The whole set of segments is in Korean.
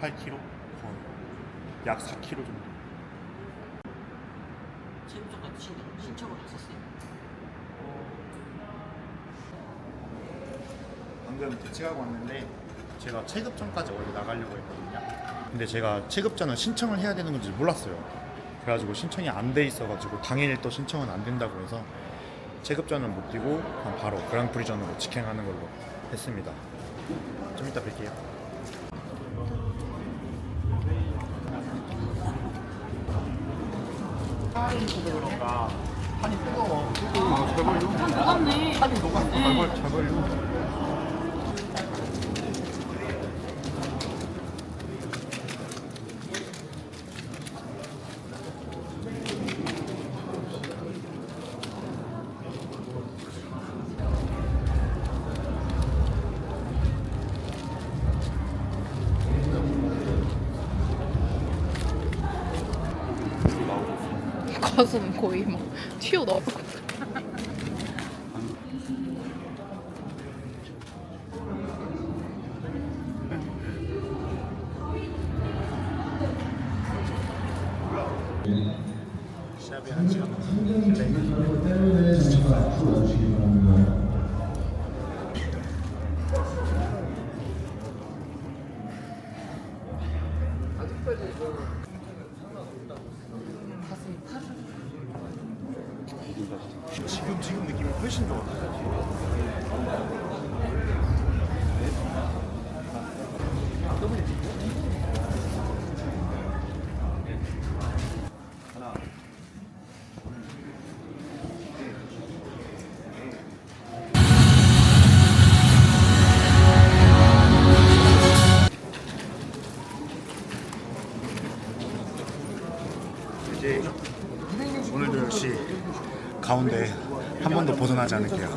8kg? 거의 약 4kg 정도. 체육관도 신청, 신청을 했었어요. 어. 방금 대체하고 왔는데 제가 체급전까지 원래 나가려고 했거든요. 근데 제가 체급전은 신청을 해야 되는 건지 몰랐어요. 그래가지고 신청이 안 돼 있어가지고 당일 또 신청은 안 된다고 해서 체급전은 못 뛰고 그냥 바로 그랑프리전으로 직행하는 걸로 했습니다. 좀 이따 뵐게요. 있어서 그런가 판이 뜨거워. 뜨거워. 잘 걸려 한 녹았네. 판이 녹았어. 잘 걸려 잘걸 가슴 거의 막 튀어나올 것 같아. 시합이 한 시간 지금 지금 느낌이 훨씬 좋아. 이제 오늘도 역시 가운데 한 번도 벗어나지 않을게요.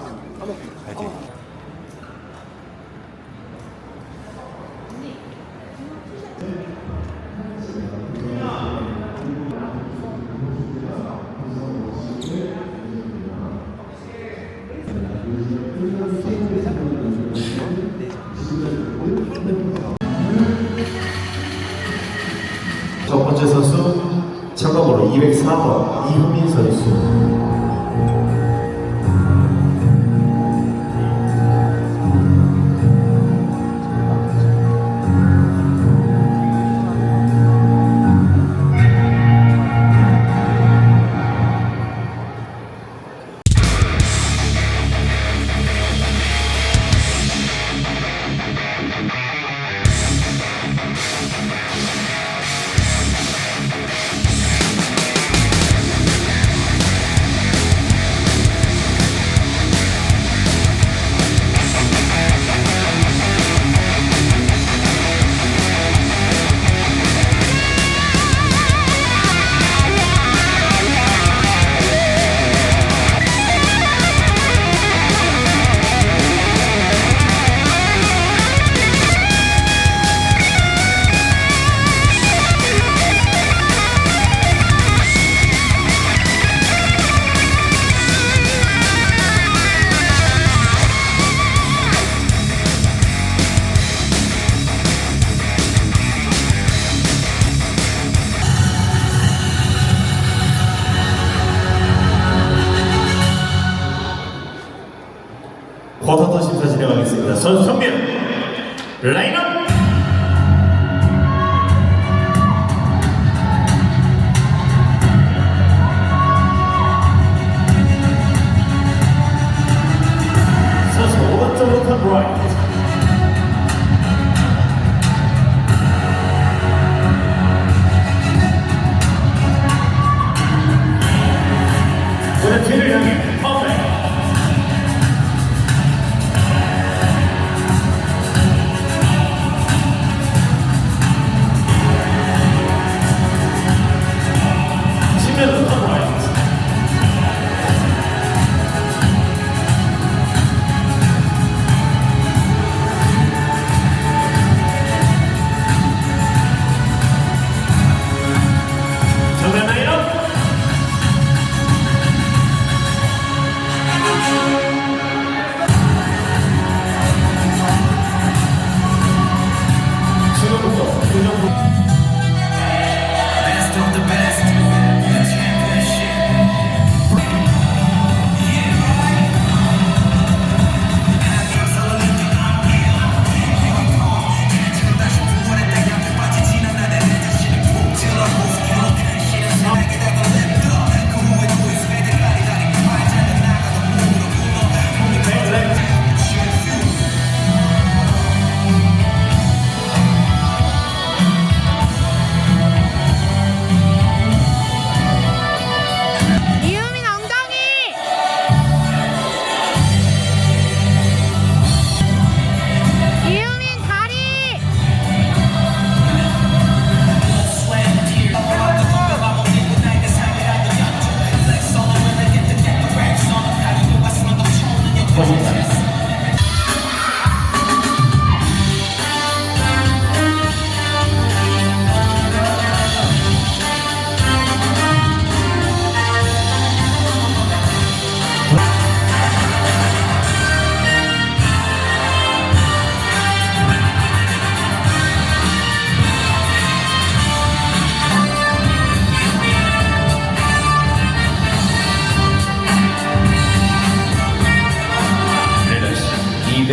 そうです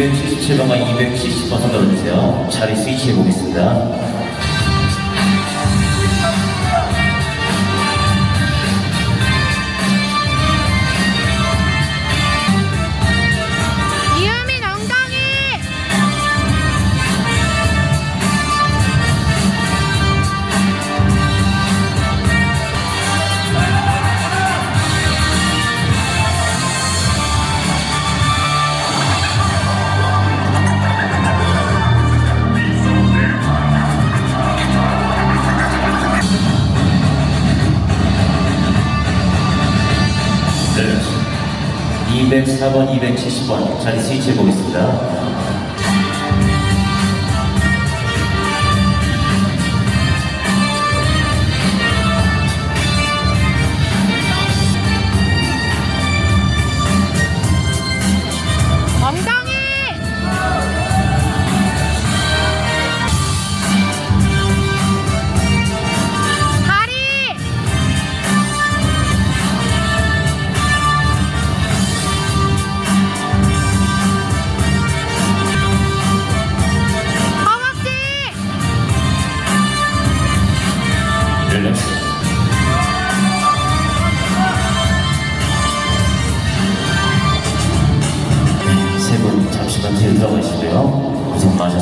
277번과 270번 선택해주세요. 자리 스위치해 보겠습니다. 204번, 270번 자리 스위치해 보겠습니다.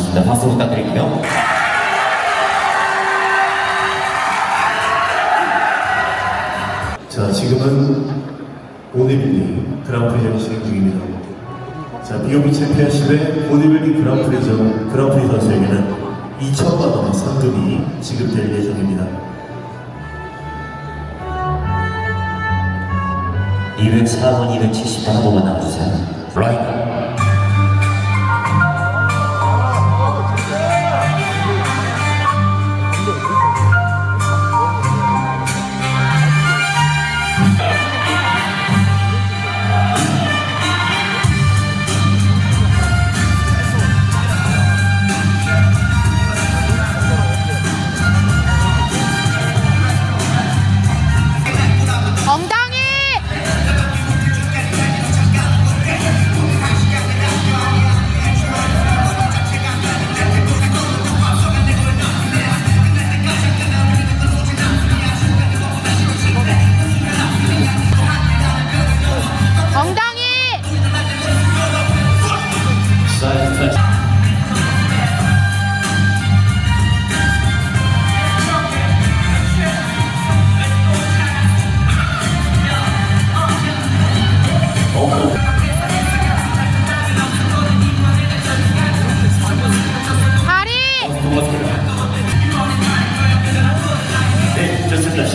많으셨습니다. 박수 부탁드릴게요. 자, 지금은 보디빌딩 그랑프리전 진행 중입니다. 자, 비오비 챔피언십의 보디빌딩 그랑프리전 그랑프리 선수에게는 2천만 원의 상금이 지급될 예정입니다. 204번, 270번 한 번만 나와주세요. 라이트.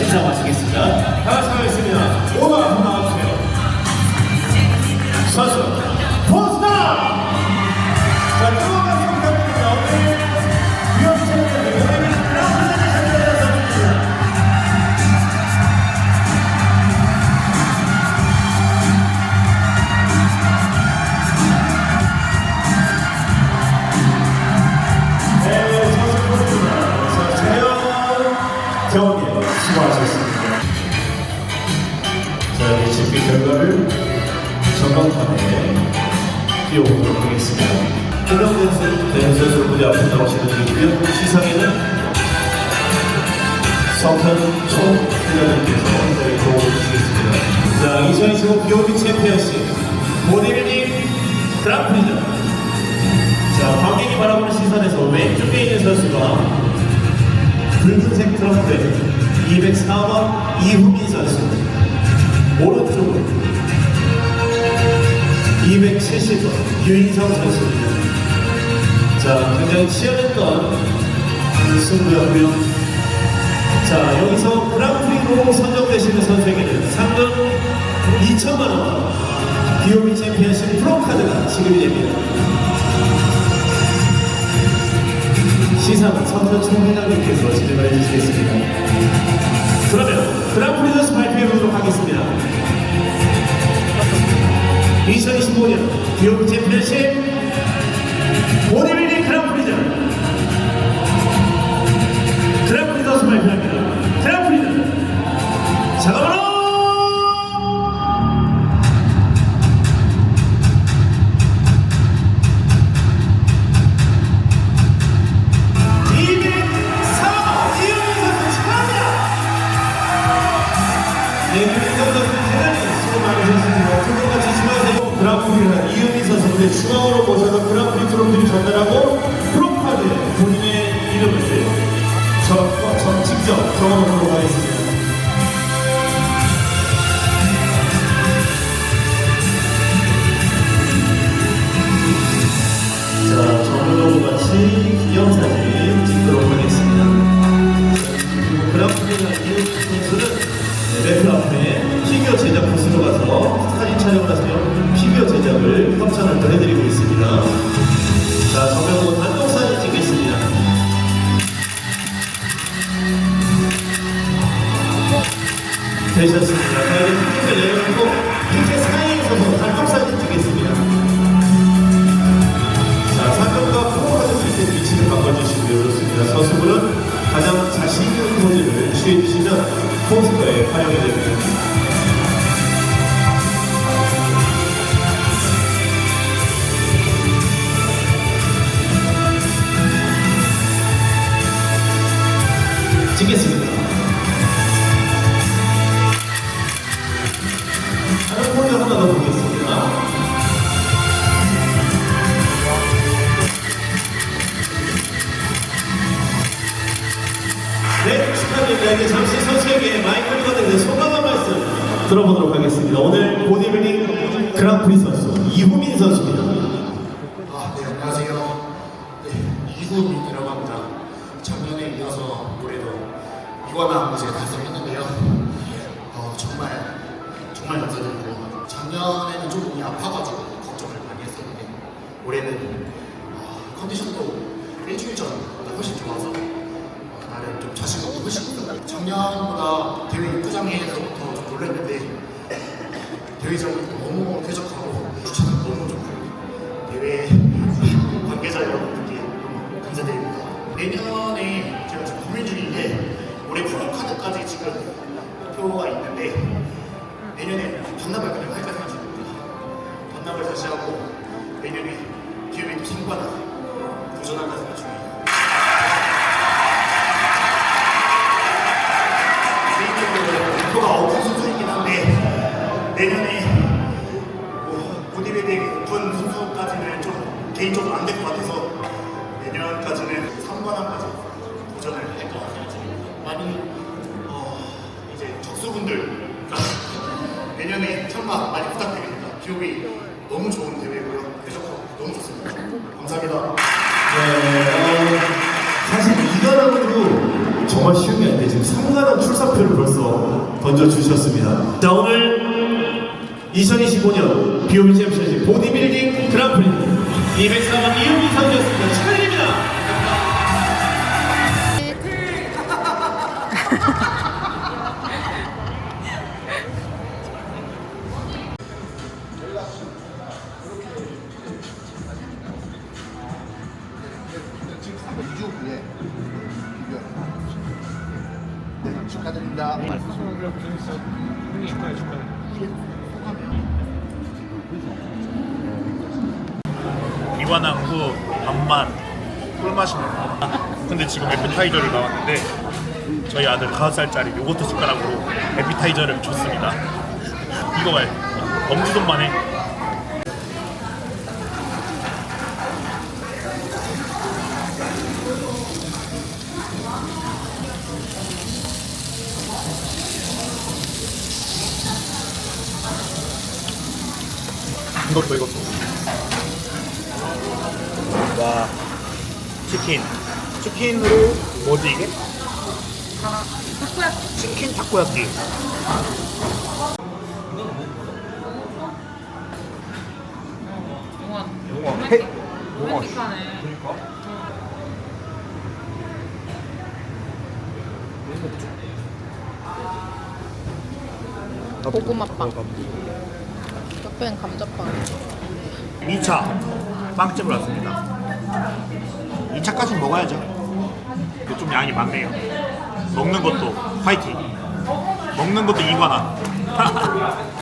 심사 마치겠습니다. 수고하셨습니다. 자, 이제 집계 결과를 전광판에 띄워보도록 하겠습니다. 해병대 선수 무대 앞에 나오시는 분이고요. 시상에는 석현 총 대장님께서 자리 도와주시겠습니다. 자, 2025 비오비 챔피언십 모델링 그랑프리전. 자, 관객이 바라보는 시선에서 왼쪽에 있는 선수가 붉은색 트럼프에 204번 이후민 선수 오른쪽은 270번 유인성 선수입니다. 자, 굉장히 치열했던 승부였고요. 자, 여기서 그랑프리로 선정되시는 선수에게는 상금 2천만 원, 비오미 챔피언십 프로카드가 지급이 됩니다. 시상은 서천 총회장님께서 진행을 해주시겠습니다. 그러면 그랑프리더스 발표해 보도록 하겠습니다. 2025년 비오미 챔피언십 보디 중앙으로 모셔서 그랑프리 트로피를 전달하고 프로카드 본인의 이름을 저, 저 직접 적어보도록 하겠습니다. 피규어 제작을 협찬을 또 해드리고 있습니다. 자, 정우도 단독 사진 찍겠습니다. 되셨습니다. 자, 이제 피켓을 내려놓고 피켓 사이에서 단독 사진 찍겠습니다. 자, 상금과 프로카드 밑에 위치를 바꿔주시면 좋습니다. 선수분은 가장 자신 있는 포즈를 취해주시면 포스터에 활용이 됩니다. 네, 이구민이라고 합니다. 작년에 이어서 올해도 이관왕 이제 달성했는데요. 어, 정말, 정말 감사드리고, 작년에는 좀 몸이 아파가지고 걱정을 많이 했었는데, 올해는 어, 컨디션도 일주일 전보다 훨씬 좋아서, 어, 나름 좀 자신감도 훨씬 있어요. 작년보다 대회 입구장에서부터 좀 놀랐는데, 대회장이 너무 쾌적하고, 내년에 제가 지금 고민 중인데 올해 프로카드까지 지금 표가 있는데 내년에 반납을 그냥 할까 생각 중입니다. 반납을 다시 하고 내년에 기회에 또 상관하 도전할까 생각 중이에요. 개인적으로 목표가 오픈 선수이긴 한데 내년에 참가 많이 부탁드립니다. 기록이 너무 좋은 대회고요. 쾌적하고 너무 좋습니다. 감사합니다. 네, 어, 사실 이가랑도 정말 쉬운 게 아닌데 지금 3가랑 출사표를 벌써 던져주셨습니다. 자 오늘 2025년 비오미 챔피언십 보디빌딩 그랑프리 204번 이은미 선수였습니다. 에피타이저를 나왔는데 저희 아들 5살짜리 요거트 숟가락으로 에피타이저를 줬습니다. 이거 봐요. 엄지손만 해. 이것도 이것도. 와 치킨 치킨으로 뭐지 이게? 타코야키 치킨 타코야키 해 뭐가 로맨틱하네. 고구마빵. 옆에는 감자빵. 2차 빵집을 왔습니다 2차까지 먹어야죠 좀 양이 많네요. 먹는 것도 화이팅. 먹는 것도 이관아